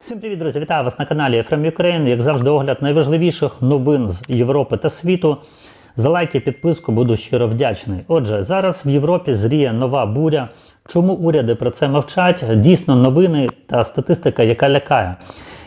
Всім привіт, друзі! Вітаю вас на каналі From Ukraine. Як завжди, огляд найважливіших новин з Європи та світу. За лайк і підписку буду щиро вдячний. Отже, зараз в Європі зріє нова буря. Чому уряди про це мовчать? Дійсно, новини та статистика, яка лякає.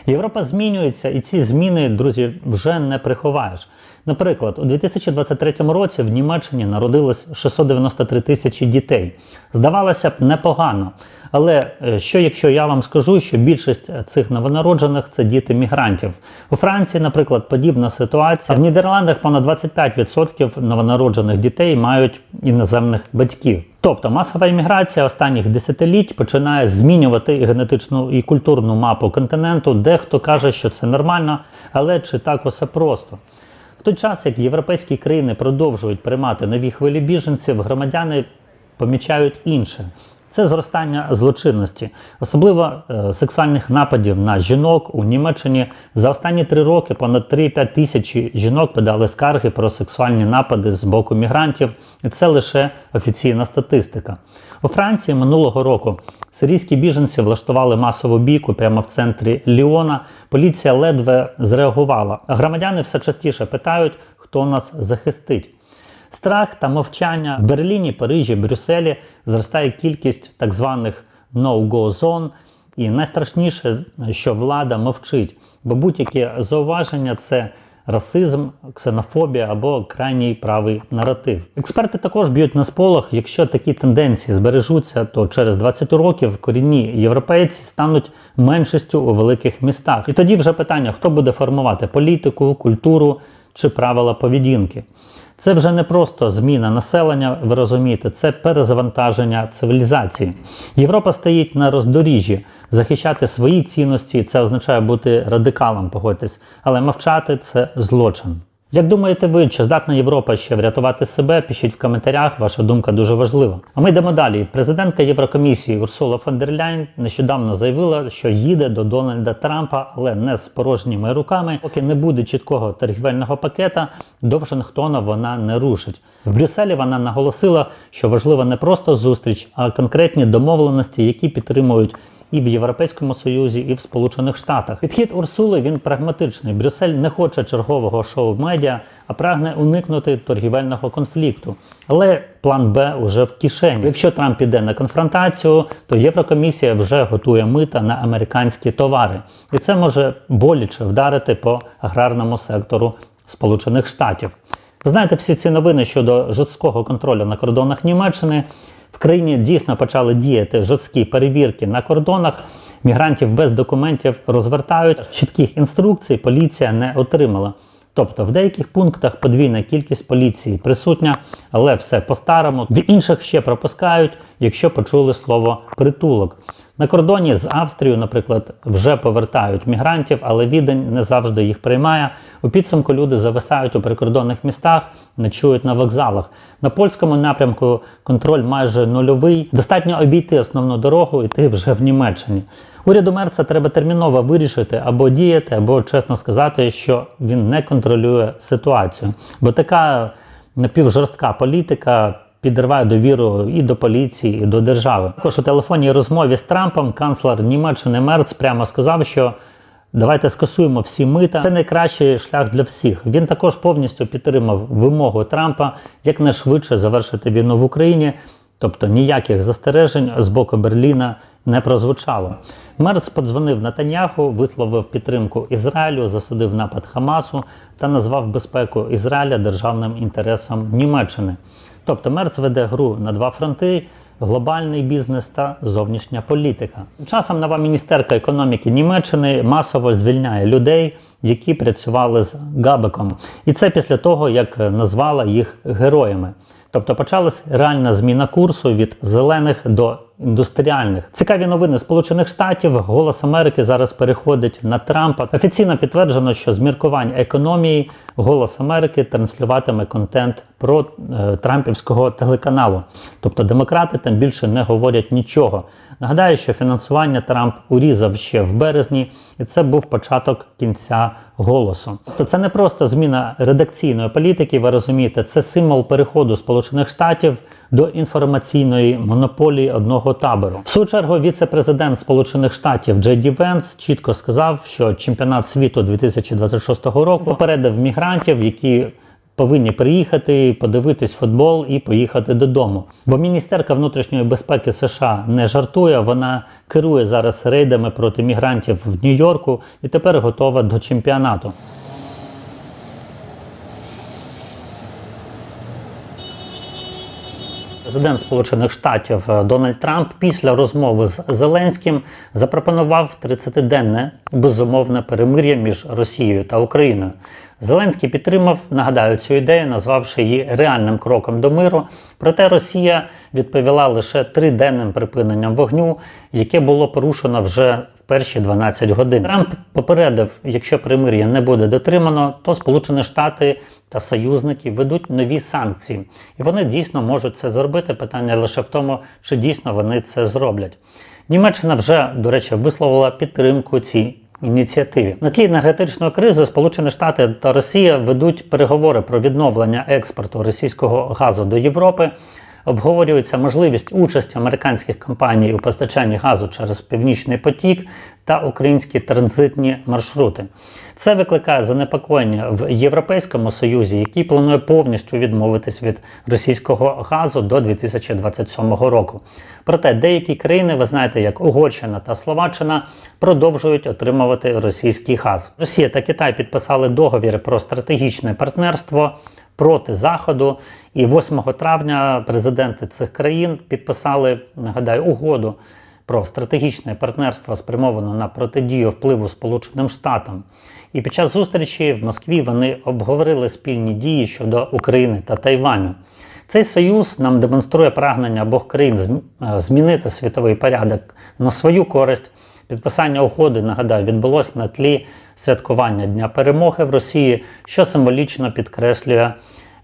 Європа змінюється, і ці зміни, друзі, вже не приховаєш. Наприклад, у 2023 році в Німеччині народилось 693 тисячі дітей. Здавалося б, непогано. Але е, що якщо я вам скажу, що більшість цих новонароджених це діти мігрантів? У Франції, наприклад, подібна ситуація. В Нідерландах понад 25% новонароджених дітей мають іноземних батьків. Тобто масова імміграція останніх десятиліть починає змінювати генетичну і культурну мапу континенту. Дехто каже, що це нормально, але чи так усе просто? Той час, як європейські країни продовжують приймати нові хвилі біженців, громадяни помічають інше. Це зростання злочинності, особливо е, сексуальних нападів на жінок у Німеччині. За останні три роки понад 3-5 тисячі жінок подали скарги про сексуальні напади з боку мігрантів, це лише офіційна статистика. У Франції минулого року сирійські біженці влаштували масову бійку прямо в центрі Ліона. Поліція ледве зреагувала. Громадяни все частіше питають, хто нас захистить. Страх та мовчання в Берліні, Парижі, Брюсселі зростає кількість так званих no-go зон. І найстрашніше, що влада мовчить, бо будь-які зауваження це расизм, ксенофобія або крайній правий наратив. Експерти також б'ють на сполох, якщо такі тенденції збережуться, то через 20 років корінні європейці стануть меншістю у великих містах. І тоді вже питання: хто буде формувати політику, культуру чи правила поведінки. Це вже не просто зміна населення, ви розумієте, це перезавантаження цивілізації. Європа стоїть на роздоріжжі, захищати свої цінності, це означає бути радикалом, погодьтесь, але мовчати це злочин. Як думаєте ви, чи здатна Європа ще врятувати себе? Пишіть в коментарях, ваша думка дуже важлива. А ми йдемо далі. Президентка Єврокомісії Урсула фон дер Ляйн нещодавно заявила, що їде до Дональда Трампа, але не з порожніми руками. Поки не буде чіткого торгівельного пакета, до Вашингтона вона не рушить. В Брюсселі вона наголосила, що важлива не просто зустріч, а конкретні домовленості, які підтримують і в Європейському Союзі, і в Сполучених Штатах. Підхід Урсули він прагматичний. Брюссель не хоче чергового шоу медіа, а прагне уникнути торгівельного конфлікту. Але план Б уже в кишені. Якщо Трамп піде на конфронтацію, то Єврокомісія вже готує мита на американські товари, і це може боляче вдарити по аграрному сектору Сполучених Штатів. Знаєте, всі ці новини щодо жорсткого контролю на кордонах Німеччини. В країні дійсно почали діяти жорсткі перевірки на кордонах. Мігрантів без документів розвертають. Чітких інструкцій поліція не отримала. Тобто в деяких пунктах подвійна кількість поліції присутня, але все по-старому. В інших ще пропускають, якщо почули слово притулок. На кордоні з Австрією, наприклад, вже повертають мігрантів, але відень не завжди їх приймає. У підсумку люди зависають у прикордонних містах, ночують на вокзалах. На польському напрямку контроль майже нульовий. Достатньо обійти основну дорогу і ти вже в Німеччині. Уряду Мерца треба терміново вирішити або діяти, або чесно сказати, що він не контролює ситуацію. Бо така напівжорстка політика підриває довіру і до поліції, і до держави. Також у телефонній розмові з Трампом канцлер Німеччини Мерц прямо сказав, що давайте скасуємо всі мита. Це найкращий шлях для всіх. Він також повністю підтримав вимогу Трампа якнайшвидше завершити війну в Україні. Тобто ніяких застережень з боку Берліна не прозвучало. Мерц подзвонив Натаньяху, висловив підтримку Ізраїлю, засудив напад Хамасу та назвав безпеку Ізраїля державним інтересом Німеччини. Тобто Мерц веде гру на два фронти: глобальний бізнес та зовнішня політика. Часом нова міністерка економіки Німеччини масово звільняє людей, які працювали з Габеком. І це після того, як назвала їх героями. Тобто почалась реальна зміна курсу від зелених до індустріальних. Цікаві новини Сполучених Штатів. Голос Америки зараз переходить на Трампа. Офіційно підтверджено, що з міркувань економії Голос Америки транслюватиме контент про е, Трампівського телеканалу. Тобто демократи там більше не говорять нічого. Нагадаю, що фінансування Трамп урізав ще в березні, і це був початок кінця голосу. Тобто це не просто зміна редакційної політики, ви розумієте, це символ переходу Сполучених Штатів до інформаційної монополії одного табору. В свою чергу віце-президент Сполучених Штатів Джей Ді Венс чітко сказав, що чемпіонат світу 2026 року попередив мігрантів, які повинні приїхати, подивитись футбол і поїхати додому. Бо міністерка внутрішньої безпеки США не жартує. Вона керує зараз рейдами проти мігрантів в Нью-Йорку і тепер готова до чемпіонату. Президент Сполучених Штатів е, Дональд Трамп після розмови з Зеленським запропонував 30-денне безумовне перемир'я між Росією та Україною. Зеленський підтримав, нагадаю, цю ідею, назвавши її реальним кроком до миру. Проте Росія відповіла лише триденним припиненням вогню, яке було порушено вже в перші 12 годин. Трамп попередив, якщо примир'я не буде дотримано, то Сполучені Штати та союзники ведуть нові санкції, і вони дійсно можуть це зробити. Питання лише в тому, чи дійсно вони це зроблять. Німеччина вже, до речі, висловила підтримку цій ініціативі. На тлі енергетичної кризи Сполучені Штати та Росія ведуть переговори про відновлення експорту російського газу до Європи. Обговорюється можливість участі американських компаній у постачанні газу через Північний потік та українські транзитні маршрути. Це викликає занепокоєння в Європейському Союзі, який планує повністю відмовитись від російського газу до 2027 року. Проте деякі країни, ви знаєте, як Угорщина та Словаччина, продовжують отримувати російський газ. Росія та Китай підписали договір про стратегічне партнерство проти Заходу. І 8 травня президенти цих країн підписали, нагадаю, угоду про стратегічне партнерство спрямоване на протидію впливу Сполученим Штатам. І під час зустрічі в Москві вони обговорили спільні дії щодо України та Тайваню. Цей союз нам демонструє прагнення обох країн е, змінити світовий порядок на свою користь. Підписання угоди, нагадаю, відбулося на тлі святкування Дня перемоги в Росії, що символічно підкреслює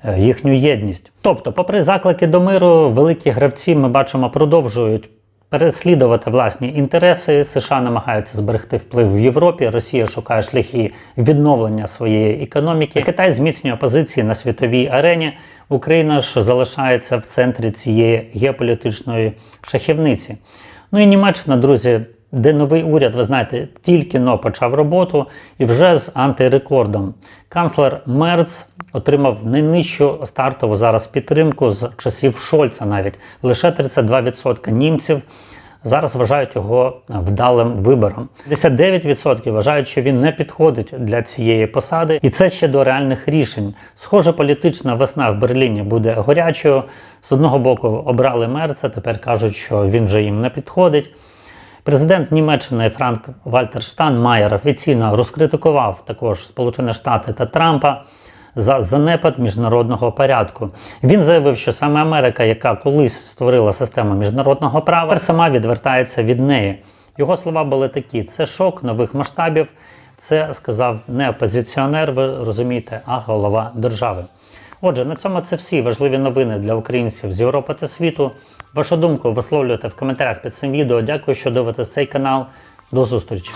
е, їхню єдність. Тобто, попри заклики до миру, великі гравці ми бачимо продовжують переслідувати власні інтереси. США намагаються зберегти вплив в Європі. Росія шукає шляхи відновлення своєї економіки. Китай зміцнює позиції на світовій арені. Україна ж залишається в центрі цієї геополітичної шахівниці. Ну і Німеччина, друзі, де новий уряд, ви знаєте, тільки но почав роботу і вже з антирекордом. Канцлер Мерц отримав найнижчу стартову зараз підтримку з часів Шольца навіть лише 32% німців. Зараз вважають його вдалим вибором. 59% вважають, що він не підходить для цієї посади, і це ще до реальних рішень. Схоже, політична весна в Берліні буде горячою. З одного боку обрали мерца, тепер кажуть, що він вже їм не підходить. Президент Німеччини Франк Вальтер Штанмаєр офіційно розкритикував також Сполучені Штати та Трампа за занепад міжнародного порядку. Він заявив, що саме Америка, яка колись створила систему міжнародного права, сама відвертається від неї. Його слова були такі: це шок нових масштабів. Це сказав не опозиціонер, ви розумієте, а голова держави. Отже, на цьому це всі важливі новини для українців з Європи та світу. Вашу думку висловлюйте в коментарях під цим відео. Дякую, що дивитесь цей канал. До зустрічі!